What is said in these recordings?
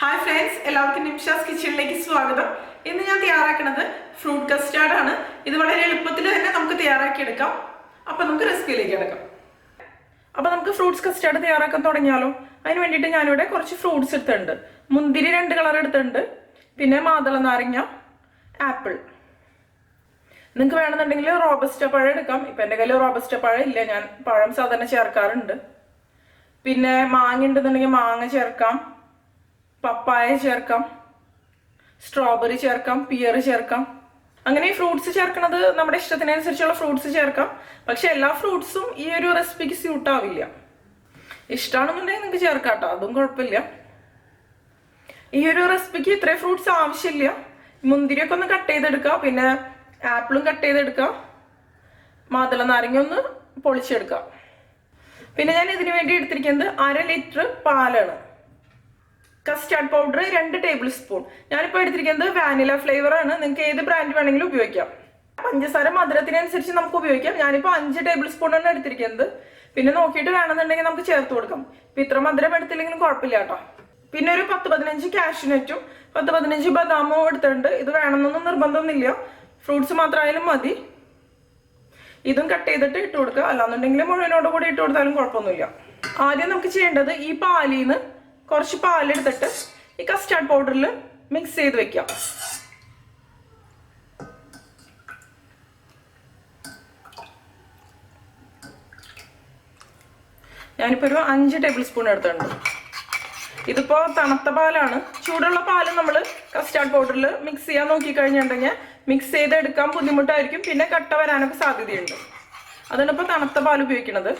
Hi friends എല്ലാവർക്കും നിമിഷാസ് കിച്ചണിലേക്ക് സ്വാഗതം. ഇന്ന് ഞാൻ തയ്യാറാക്കുന്നത് ഫ്രൂട്ട് കസ്റ്റാർഡ് ആണ്. ഇത് വളരെ എളുപ്പത്തിൽ തന്നെ നമുക്ക് തയ്യാറാക്കി എടുക്കാം അപ്പൊ നമുക്ക് റെസിപ്പിയിലേക്ക് എടുക്കാം അപ്പൊ നമുക്ക് ഫ്രൂട്ട്സ് കസ്റ്റാർഡ് തയ്യാറാക്കാൻ തുടങ്ങിയാലോ? അതിന് വേണ്ടിയിട്ട് ഞാനിവിടെ കുറച്ച് ഫ്രൂട്ട്സ് എടുത്തിട്ടുണ്ട്. മുന്തിരി രണ്ട് കളർ എടുത്തിട്ടുണ്ട്. പിന്നെ മാതള നാരങ്ങ ആപ്പിൾ നിങ്ങൾക്ക് വേണമെന്നുണ്ടെങ്കിൽ റോബസ്റ്റ പഴം എടുക്കാം. ഇപ്പം എന്റെ കയ്യിൽ റോബസ്റ്റ പഴം ഇല്ല. ഞാൻ പഴം സാധാരണ ചേർക്കാറുണ്ട്. പിന്നെ മാങ്ങ ഉണ്ടെന്നുണ്ടെങ്കിൽ മാങ്ങ ചേർക്കാം. പപ്പായ ചേർക്കാം സ്ട്രോബെറി ചേർക്കാം പിയർ ചേർക്കാം. അങ്ങനെ ഈ ഫ്രൂട്ട്സ് ചേർക്കുന്നത് നമ്മുടെ ഇഷ്ടത്തിനനുസരിച്ചുള്ള ഫ്രൂട്ട്സ് ചേർക്കാം. പക്ഷെ എല്ലാ ഫ്രൂട്ട്സും ഈ ഒരു റെസിപ്പിക്ക് സ്യൂട്ട് ആവില്ല. ഇഷ്ടമാണെന്നുണ്ടെങ്കിൽ നിങ്ങൾക്ക് ചേർക്കാം കേട്ടോ അതും കുഴപ്പമില്ല. ഈ ഒരു റെസിപ്പിക്ക് ഇത്രയും ഫ്രൂട്ട്സ് ആവശ്യമില്ല. മുന്തിരിയൊക്കെ ഒന്ന് കട്ട് ചെയ്തെടുക്കുക പിന്നെ ആപ്പിളും കട്ട് ചെയ്തെടുക്കുക മാതള നാരങ്ങ ഒന്ന് പൊളിച്ചെടുക്കുക പിന്നെ ഞാൻ ഇതിനു വേണ്ടി എടുത്തിരിക്കുന്നത് അര ലിറ്റർ പാലാണ്. കസ്റ്റാർഡ് പൗഡർ രണ്ട് ടേബിൾ സ്പൂൺ ഞാനിപ്പോൾ എടുത്തിരിക്കുന്നത് വാനില ഫ്ലേവർ ആണ്. നിങ്ങൾക്ക് ഏത് ബ്രാൻഡ് വേണമെങ്കിലും ഉപയോഗിക്കാം. പഞ്ചസാര മധുരത്തിനനുസരിച്ച് നമുക്ക് ഉപയോഗിക്കാം. ഞാനിപ്പോൾ അഞ്ച് ടേബിൾ സ്പൂൺ ആണ് എടുത്തിരിക്കുന്നത്. പിന്നെ നോക്കിയിട്ട് വേണമെന്നുണ്ടെങ്കിൽ നമുക്ക് ചേർത്ത് കൊടുക്കാം. ഇപ്പം ഇത്ര മധുരം എടുത്തില്ലെങ്കിലും കുഴപ്പമില്ല കേട്ടോ. പിന്നെ ഒരു പത്ത് പതിനഞ്ച് കാഷ്യൂനറ്റും പത്ത് പതിനഞ്ച് ബദാമോ എടുത്തിട്ടുണ്ട്. ഇത് വേണമെന്നൊന്നും നിർബന്ധമൊന്നുമില്ല. ഫ്രൂട്ട്സ് മാത്രമായാലും മതി. ഇതും കട്ട് ചെയ്തിട്ട് ഇട്ട് കൊടുക്കുക. അല്ലാന്നുണ്ടെങ്കിൽ മുഴുവനോട് കൂടി ഇട്ട് കൊടുത്താലും കുഴപ്പമൊന്നുമില്ല. ആദ്യം നമുക്ക് ചെയ്യേണ്ടത് ഈ പാലിൽ നിന്ന് കുറച്ച് പാലെടുത്തിട്ട് ഈ കസ്റ്റാർഡ് പൗഡറിൽ മിക്സ് ചെയ്ത് വെക്കാം ഞാനിപ്പോൾ ഒരു അഞ്ച് ടേബിൾ സ്പൂൺ എടുത്തിട്ടുണ്ട്. ഇതിപ്പോൾ തണുത്ത പാലാണ്. ചൂടുള്ള പാൽ നമ്മൾ കസ്റ്റാർഡ് പൗഡറിൽ മിക്സ് ചെയ്യാൻ നോക്കിക്കഴിഞ്ഞിട്ടുണ്ടെങ്കിൽ മിക്സ് ചെയ്തെടുക്കാൻ ബുദ്ധിമുട്ടായിരിക്കും. പിന്നെ കട്ട വരാനൊക്കെ സാധ്യതയുണ്ട്. അതാണ് ഇപ്പോൾ തണുത്ത പാൽ ഉപയോഗിക്കുന്നത്.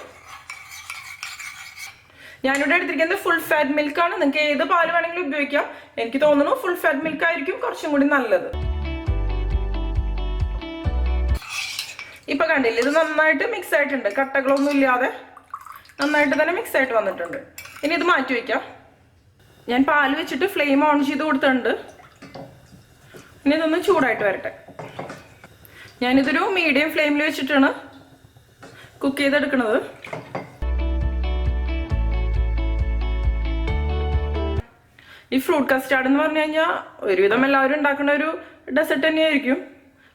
ഞാനിവിടെ എടുത്തിരിക്കുന്നത് ഫുൾ ഫാറ്റ് മിൽക്ക് ആണ്. നിങ്ങൾക്ക് ഏത് പാൽ വേണമെങ്കിലും ഉപയോഗിക്കാം. എനിക്ക് തോന്നുന്നു ഫുൾ ഫാറ്റ് മിൽക്ക് ആയിരിക്കും കുറച്ചും കൂടി നല്ലത്. ഇപ്പൊ കണ്ടില്ല ഇത് നന്നായിട്ട് മിക്സ് ആയിട്ടുണ്ട്. കട്ടകളൊന്നും ഇല്ലാതെ നന്നായിട്ട് തന്നെ മിക്സ് ആയിട്ട് വന്നിട്ടുണ്ട്. ഇനി ഇത് മാറ്റി വെക്കാം ഞാൻ പാൽ വെച്ചിട്ട് ഫ്ലെയിം ഓൺ ചെയ്ത് കൊടുത്തിട്ടുണ്ട്. ഇനി ഇതൊന്ന് ചൂടായിട്ട് വരട്ടെ. ഞാനിതൊരു മീഡിയം ഫ്ലെയിമിൽ വെച്ചിട്ടാണ് കുക്ക് ചെയ്തെടുക്കുന്നത് ഈ ഫ്രൂട്ട് കസ്റ്റാർഡ് എന്ന് പറഞ്ഞു കഴിഞ്ഞാൽ ഒരുവിധം എല്ലാവരും ഉണ്ടാക്കുന്ന ഒരു ഡെസേർട്ട് തന്നെയായിരിക്കും.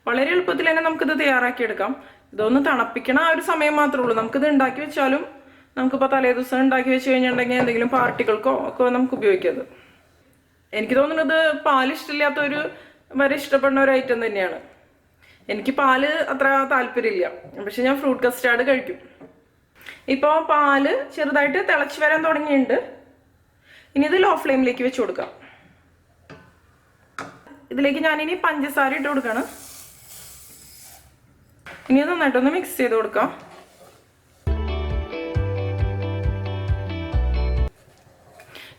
വളരെ എളുപ്പത്തിൽ തന്നെ നമുക്കിത് തയ്യാറാക്കിയെടുക്കാം ഇതൊന്ന് തണുപ്പിക്കണ ആ ഒരു സമയം മാത്രമേ ഉള്ളൂ. നമുക്കിത് ഉണ്ടാക്കി വെച്ചാലും നമുക്കിപ്പോൾ തലേ ദിവസം ഉണ്ടാക്കി വെച്ച് കഴിഞ്ഞിട്ടുണ്ടെങ്കിൽ എന്തെങ്കിലും പാർട്ടികൾക്കോ ഒക്കെ നമുക്ക് ഉപയോഗിക്കാം എനിക്ക് തോന്നുന്നത് പാൽ ഇഷ്ടമില്ലാത്തൊരു വരെ ഇഷ്ടപ്പെടുന്ന ഒരു ഐറ്റം തന്നെയാണ്. എനിക്ക് പാൽ അത്ര താല്പര്യമില്ല. പക്ഷെ ഞാൻ ഫ്രൂട്ട് കസ്റ്റാർഡ് കഴിക്കും. ഇപ്പോൾ പാൽ ചെറുതായിട്ട് തിളച്ച് വരാൻ തുടങ്ങിയിട്ടുണ്ട്. ഇനി ഇത് ലോ ഫ്ലെയിമിലേക്ക് വെച്ച് കൊടുക്കാം. ഇതിലേക്ക് ഞാനിനി പഞ്ചസാര ഇട്ട് കൊടുക്കാണ്. ഇനി ഇത് നന്നായിട്ടൊന്ന് മിക്സ് ചെയ്ത് കൊടുക്കാം.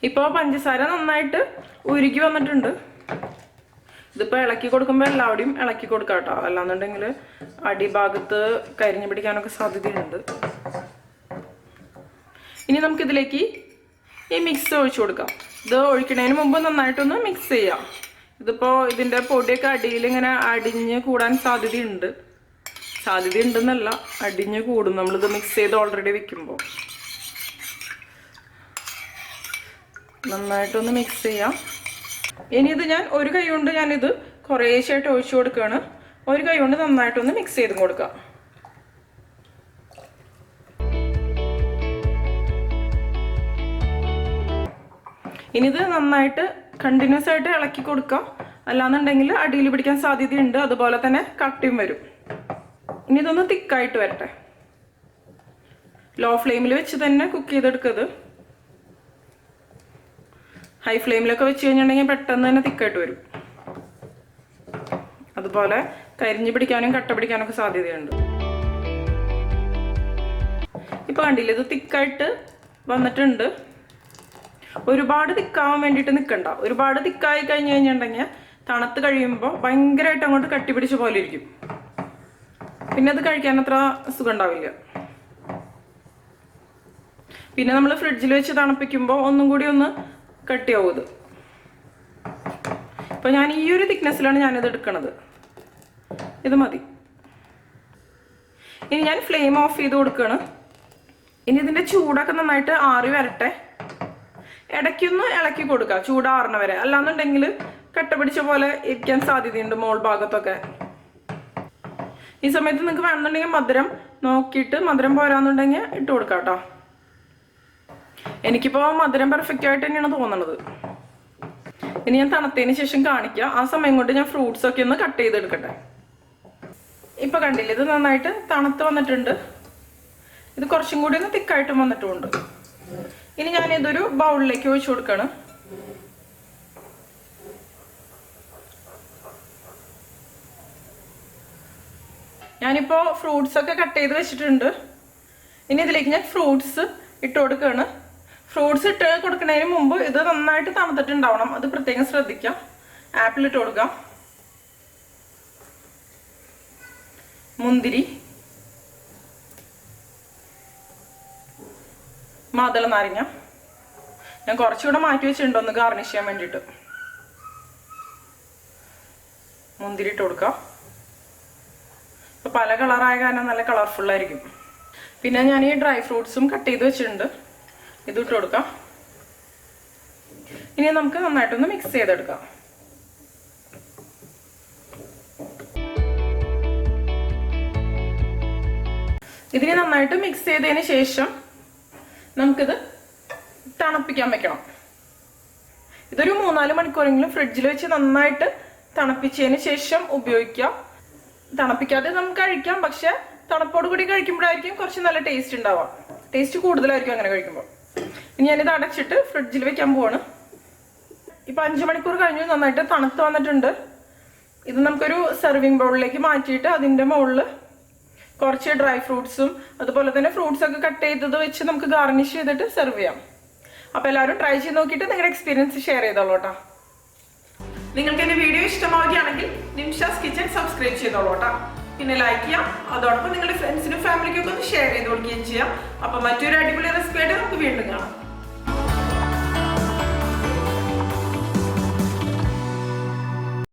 ഇപ്പോൾ പഞ്ചസാര നന്നായിട്ട് ഉരുകി വന്നിട്ടുണ്ട്. ഇതിപ്പോൾ ഇളക്കി കൊടുക്കുമ്പോൾ എല്ലാവരുടെയും ഇളക്കി കൊടുക്കാം കേട്ടോ. അല്ലാന്നുണ്ടെങ്കിൽ അടിഭാഗത്ത് കരിഞ്ഞു പിടിക്കാനൊക്കെ സാധ്യതയുണ്ട്. ഇനി നമുക്കിതിലേക്ക് ഈ മിക്സ് ഒഴിച്ചു കൊടുക്കാം. ഇത് ഒഴിക്കുന്നതിന് മുമ്പ് നന്നായിട്ടൊന്ന് മിക്സ് ചെയ്യാം. ഇതിപ്പോൾ ഇതിന്റെ പൊടിയൊക്കെ അടിയിൽ ഇങ്ങനെ അടിഞ്ഞ് കൂടാൻ സാധ്യതയുണ്ട്. സാധ്യതയുണ്ടെന്നല്ല അടിഞ്ഞ് കൂടും. നമ്മളിത് മിക്സ് ചെയ്ത് ഓൾറെഡി വെക്കുമ്പോൾ നന്നായിട്ടൊന്ന് മിക്സ് ചെയ്യാം. ഇനി ഇത് ഞാൻ ഒരു കൈ കൊണ്ട് ഞാനിത് കുറേശ്ശായിട്ട് ഒഴിച്ചു കൊടുക്കുകയാണ് ഒരു കൈ കൊണ്ട് നന്നായിട്ടൊന്ന് മിക്സ് ചെയ്തും കൊടുക്കാം. ഇനി ഇത് നന്നായിട്ട് കണ്ടിന്യൂസ് ആയിട്ട് ഇളക്കി കൊടുക്കാം. അല്ലാന്നുണ്ടെങ്കിൽ അടിയിൽ പിടിക്കാൻ സാധ്യതയുണ്ട്. അതുപോലെ തന്നെ കട്ടിയും വരും. ഇനി ഇതൊന്ന് തിക്കായിട്ട് വരട്ടെ. ലോ ഫ്ലെയിമിൽ വെച്ച് തന്നെ കുക്ക് ചെയ്തെടുക്കത് ഹൈ ഫ്ലെയിമിലൊക്കെ വെച്ച് കഴിഞ്ഞിട്ടുണ്ടെങ്കിൽ പെട്ടെന്ന് തന്നെ തിക്കായിട്ട് വരും. അതുപോലെ കരിഞ്ഞു പിടിക്കാനും കട്ട പിടിക്കാനൊക്കെ സാധ്യതയുണ്ട്. ഇപ്പൊ കണ്ടില്ല ഇത് തിക്കായിട്ട് വന്നിട്ടുണ്ട്. ഒരുപാട് തിക്കാവാൻ വേണ്ടിയിട്ട് നിൽക്കണ്ട ഒരുപാട് തിക്കായി കഴിഞ്ഞ് കഴിഞ്ഞിട്ടുണ്ടെങ്കിൽ തണുത്ത് കഴിയുമ്പോൾ ഭയങ്കരമായിട്ട് അങ്ങോട്ട് കട്ടിപിടിച്ച് പോലെ ഇരിക്കും. പിന്നെ അത് കഴിക്കാൻ അത്ര സുഖം ഉണ്ടാവില്ല പിന്നെ നമ്മൾ ഫ്രിഡ്ജിൽ വെച്ച് തണുപ്പിക്കുമ്പോൾ ഒന്നും കൂടി ഒന്ന് കട്ടിയാവും ഇപ്പൊ ഞാൻ ഈ ഒരു തിക്നെസ്സിലാണ് ഞാനിത് എടുക്കണത്. ഇത് മതി. ഇനി ഞാൻ ഫ്ലെയിം ഓഫ് ചെയ്ത് കൊടുക്കുകയാണ് ഇനി ഇതിന്റെ ചൂടൊക്കെ നന്നായിട്ട് ആറി വരട്ടെ. ഇടയ്ക്കൊന്ന് ഇളക്കി കൊടുക്കുക ചൂടാറണ വരെ. അല്ലാന്നുണ്ടെങ്കിൽ കട്ട പിടിച്ച പോലെ ഇരിക്കാൻ സാധ്യതയുണ്ട് മോൾ ഭാഗത്തൊക്കെ. ഈ സമയത്ത് നിങ്ങൾക്ക് വേണമെന്നുണ്ടെങ്കിൽ മധുരം നോക്കിയിട്ട് മധുരം പോരാന്നുണ്ടെങ്കിൽ ഇട്ട് കൊടുക്കാം കേട്ടോ. എനിക്കിപ്പോൾ മധുരം പെർഫെക്റ്റ് ആയിട്ട് തന്നെയാണ് തോന്നുന്നത് ഇനി ഞാൻ തണുത്തതിന് ശേഷം കാണിക്കാം. ആ സമയം കൊണ്ട് ഞാൻ ഫ്രൂട്ട്സ് ഒക്കെ ഒന്ന് കട്ട് ചെയ്തെടുക്കട്ടെ. ഇപ്പൊ കണ്ടില്ലേ ഇത് നന്നായിട്ട് തണുത്ത് വന്നിട്ടുണ്ട്. ഇത് കുറച്ചും കൂടി ഒന്ന് തിക്കായിട്ടും വന്നിട്ടുമുണ്ട്. ഇനി ഞാൻ ഇതൊരു ബൗളിലേക്ക് ഒഴിച്ചു കൊടുക്കണം. ഞാനിപ്പോൾ ഫ്രൂട്ട്സ് ഒക്കെ കട്ട് ചെയ്ത് വെച്ചിട്ടുണ്ട്. ഇനി ഇതിലേക്ക് ഞാൻ ഫ്രൂട്ട്സ് ഇട്ട് കൊടുക്കുകയാണ് ഫ്രൂട്ട്സ് ഇട്ട് കൊടുക്കുന്നതിന് മുമ്പ് ഇത് നന്നായിട്ട് തണുത്തിട്ടുണ്ടാവണം. അത് പ്രത്യേകം ശ്രദ്ധിക്കാം. ആപ്പിൾ ഇട്ട് കൊടുക്കാം. മുന്തിരി. മാതള നാരങ്ങ. ഞാൻ കുറച്ചുകൂടെ മാറ്റി വെച്ചിട്ടുണ്ട് ഒന്ന് ഗാർണിഷ് ചെയ്യാൻ വേണ്ടിയിട്ട്. മുന്തിരി ഇട്ട് കൊടുക്കാം. പല കളറായ കാരണം നല്ല കളർഫുൾ ആയിരിക്കും. പിന്നെ ഞാൻ ഈ ഡ്രൈ ഫ്രൂട്ട്സും കട്ട് ചെയ്ത് വെച്ചിട്ടുണ്ട്. ഇത് ഇട്ട് കൊടുക്കാം. ഇനി നമുക്ക് നന്നായിട്ടൊന്ന് മിക്സ് ചെയ്തെടുക്കാം. ഇതിനെ നന്നായിട്ട് മിക്സ് ചെയ്തതിന് ശേഷം നമുക്കിത് തണുപ്പിക്കാൻ വെക്കണം. ഇതൊരു മൂന്നാൽ മണിക്കൂറെങ്കിലും ഫ്രിഡ്ജിൽ വെച്ച് നന്നായിട്ട് തണുപ്പിച്ചതിന് ശേഷം ഉപയോഗിക്കാം. തണുപ്പിക്കാതെ നമുക്ക് കഴിക്കാം പക്ഷെ തണുപ്പോട് കൂടി കഴിക്കുമ്പോഴായിരിക്കും കുറച്ച് നല്ല ടേസ്റ്റ് ഉണ്ടാവാം. ടേസ്റ്റ് കൂടുതലായിരിക്കും അങ്ങനെ കഴിക്കുമ്പോൾ. ഇനി ഞാനിത് അടച്ചിട്ട് ഫ്രിഡ്ജിൽ വെക്കാൻ പോവാണ്. ഇപ്പൊ അഞ്ചു മണിക്കൂർ കഴിഞ്ഞു നന്നായിട്ട് തണുത്ത് വന്നിട്ടുണ്ട്. ഇത് നമുക്കൊരു സെർവിങ് ബൗളിലേക്ക് മാറ്റിയിട്ട് അതിന്റെ മുകളിൽ കുറച്ച് ഡ്രൈ ഫ്രൂട്ട്സും അതുപോലെ തന്നെ ഫ്രൂട്ട്സ് ഒക്കെ കട്ട് ചെയ്തത് വെച്ച് നമുക്ക് ഗാർണിഷ് ചെയ്തിട്ട് സെർവ് ചെയ്യാം. അപ്പൊ എല്ലാവരും ട്രൈ ചെയ്ത് നോക്കിയിട്ട് നിങ്ങളുടെ എക്സ്പീരിയൻസ് ഷെയർ ചെയ്തോളൂ കേട്ടോ. നിങ്ങൾക്ക് എന്റെ വീഡിയോ ഇഷ്ടമാവുകയാണെങ്കിൽ നിംഷാസ് കിച്ചൺ സബ്സ്ക്രൈബ് ചെയ്തോളൂ കേട്ടോ. പിന്നെ ലൈക്ക് ചെയ്യാം. അതോടൊപ്പം നിങ്ങളുടെ ഫ്രണ്ട്സിനും ഫാമിലിക്കും ഒക്കെ ഒന്ന് ഷെയർ ചെയ്ത് കൊടുക്കുകയും ചെയ്യാം. അപ്പൊ മറ്റൊരു അടിപൊളി റെസിപ്പി ആയിട്ട് നമുക്ക് വീണ്ടും കാണാം.